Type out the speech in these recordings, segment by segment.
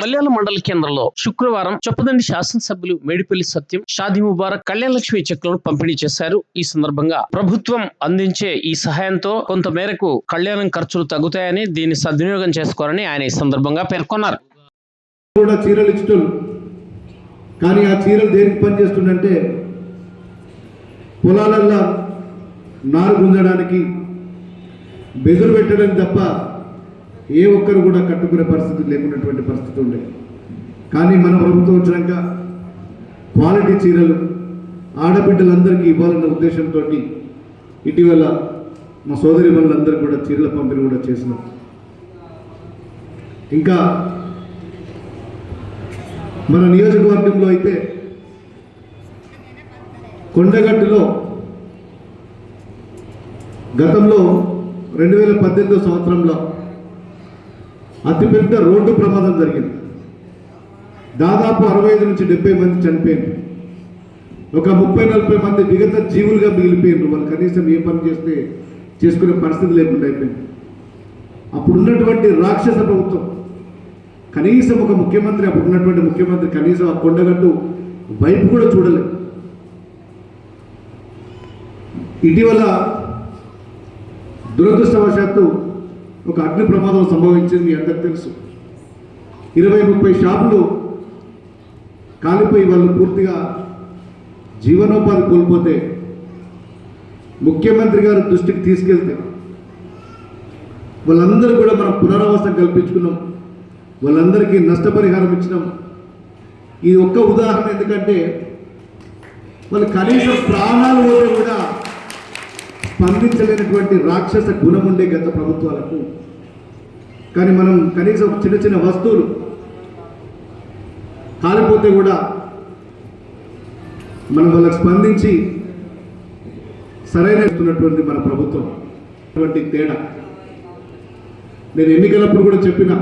మల్యాల మండల కేంద్రంలో శుక్రవారం చొప్పదండి శాసనసభ్యులు మేడిపల్లి సత్యం షాది ముబారక్ కళ్యాణలక్ష్మి చెక్లను పంపిణీ చేశారు. ఈ సందర్భంగా ప్రభుత్వం అందించే ఈ సహాయంతో కొంత మేరకు కళ్యాణం ఖర్చులు తగ్గుతాయని దీన్ని సద్వినియోగం చేసుకోవాలని ఆయన ఈ సందర్భంగా పేర్కొన్నారు. కూడా చీరలు ఇచ్చటోళ్ళు కానీ ఆ చీరలు దేనికి పనిచేస్తుందంటే పొలాలల్లో నారు గుంజడానికి బెదురు పెట్టడానికి తప్ప ఏ ఒక్కరు కూడా కట్టుకునే పరిస్థితి లేకున్నటువంటి పరిస్థితి ఉండే. కానీ మన ప్రభుత్వం వచ్చినాక క్వాలిటీ చీరలు ఆడబిడ్డలందరికీ ఇవ్వాలన్న ఉద్దేశంతో ఇటీవల మా సోదరి వాళ్ళందరూ కూడా చీరల పంపిణీ కూడా చేసినాం. ఇంకా మన నియోజకవర్గంలో అయితే కొండగట్టులో గతంలో రెండు వేల పద్దెనిమిదో సంవత్సరంలో అతిపెద్ద రోడ్డు ప్రమాదం జరిగింది. దాదాపు అరవై ఐదు నుంచి డెబ్బై మంది చనిపోయింది ఒక ముప్పై నలభై మంది విగత జీవులుగా మిగిలిపోయిండ్రు వాళ్ళు కనీసం ఏ పని చేస్తే చేసుకునే పరిస్థితి లేకుండా అయిపోయింది. అప్పుడు ఉన్నటువంటి రాక్షస ప్రభుత్వం కనీసం ఒక ముఖ్యమంత్రి అప్పుడు ఉన్నటువంటి ముఖ్యమంత్రి కనీసం ఆ కొండగట్టు వైపు కూడా చూడలేదు. ఇటీవల దురదృష్టవశాత్తు ఒక అగ్ని ప్రమాదం సంభవించింది మీ అందరికి తెలుసు. ఇరవై ముప్పై షాపులు కాలిపోయి వాళ్ళు పూర్తిగా జీవనోపాధి కోల్పోతే ముఖ్యమంత్రి గారు దృష్టికి తీసుకెళ్తే వాళ్ళందరూ కూడా మనం పునరావాసం కల్పించుకున్నాం. వాళ్ళందరికీ నష్టపరిహారం ఇచ్చినాం. ఈ ఒక్క ఉదాహరణ ఎందుకంటే వాళ్ళు కనీసం ప్రాణాలు పోతే కూడా స్పందించలేనటువంటి రాక్షస గుణం ఉండే గత ప్రభుత్వాలకు. కానీ మనం కనీసం చిన్న చిన్న వస్తువులు కాలిపోతే కూడా మనం వాళ్ళకి స్పందించి సరైనటువంటి మన ప్రభుత్వం అటువంటి తేడా. నేను ఎన్నికలప్పుడు కూడా చెప్పిన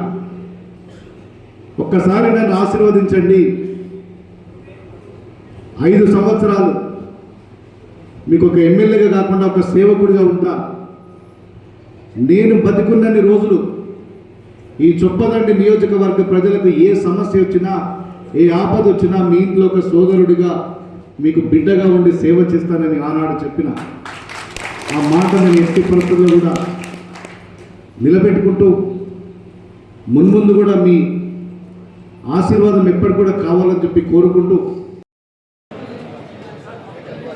ఒక్కసారి నన్ను ఆశీర్వదించండి. ఐదు సంవత్సరాలు మీకు ఒక ఎమ్మెల్యేగా కాకుండా ఒక సేవకుడిగా ఉంటా. నేను బతికున్నన్ని రోజులు ఈ చొప్పదండి నియోజకవర్గ ప్రజలకు ఏ సమస్య వచ్చినా ఏ ఆపద వచ్చినా మీ ఇంట్లో ఒక సోదరుడిగా మీకు బిడ్డగా ఉండి సేవ చేస్తానని ఆనాడు చెప్పిన ఆ మాట నేను ఎట్టి పరిస్థితుల్లో కూడా నిలబెట్టుకుంటూ మున్ముందు కూడా మీ ఆశీర్వాదం ఎప్పటి కూడా కావాలని చెప్పి కోరుకుంటూ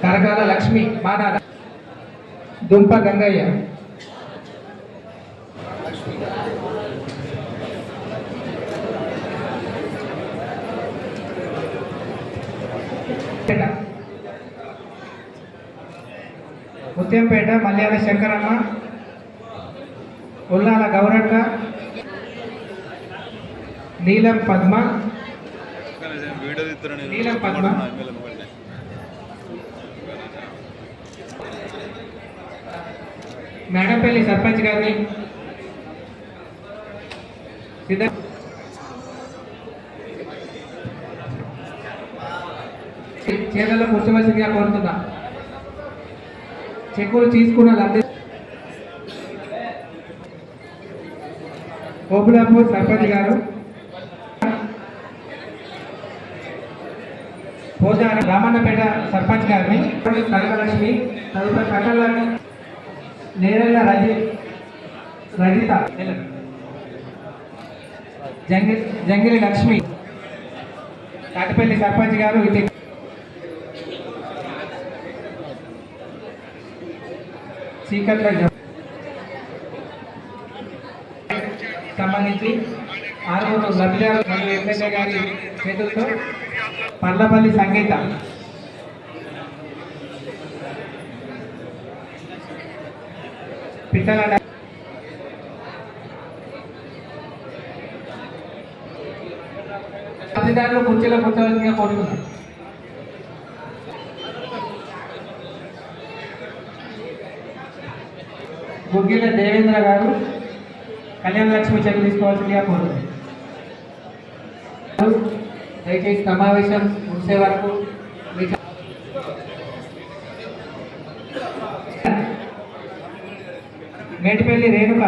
కరకాల లక్ష్మి మాదా దుంప గంగయ్య. ముత్యంపేట మల్యాల శంకరమ్మ. ఉల్లాల గౌరక్క. నీలం పద్మ. నీలం పద్మ ఎమ్మెల్యే మొబైల్ మేడంపల్లి సర్పంచ్ గారిని. సిద్ధ చేతుల్లో కూర్చోవలసిందిగా కోరుతున్నా. చెక్కులు తీసుకున్న లబ్ధి ఓబులాపూర్ సర్పంచ్ గారు. పోజాన రామన్నపేట సర్పంచ్ గారిని. కనకలక్ష్మి తదుపరి కట్టల నేరెళ్ళ రజి రజిత జంగి జంగిలి లక్ష్మి కాటిపల్లి సర్పంచ్ గారు ఇది చీకట్ల సంబంధించి ఆరుగురు లబ్ధిదారు మరియు ఎమ్మెల్యే గారి చేతులతో పల్లపల్లి సంగీత పిట్టల డ- కుర్చీలో కూర్చోవలసిందిగా కోరుకున్నాను బుగ్గిల దేవేంద్ర గారు కళ్యాణ లక్ష్మి చెక్ తీసుకోవాల్సిందిగా కోరుతున్నాం దయచేసి సమావేశం ముగిసే వరకు Metipalli Renuka.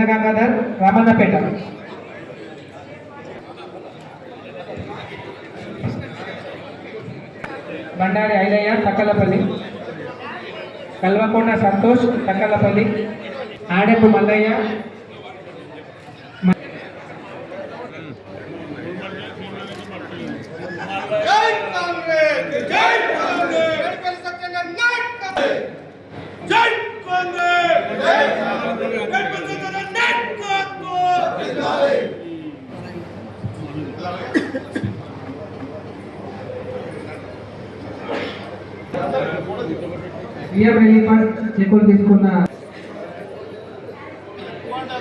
Gangadhar Ramannapeta. Bandari Ailaiah Takkalapalli. Kalvakonda Santosh Takkalapalli. Adeppu Mallaiah CM relief fund చెక్కులు తీసుకున్న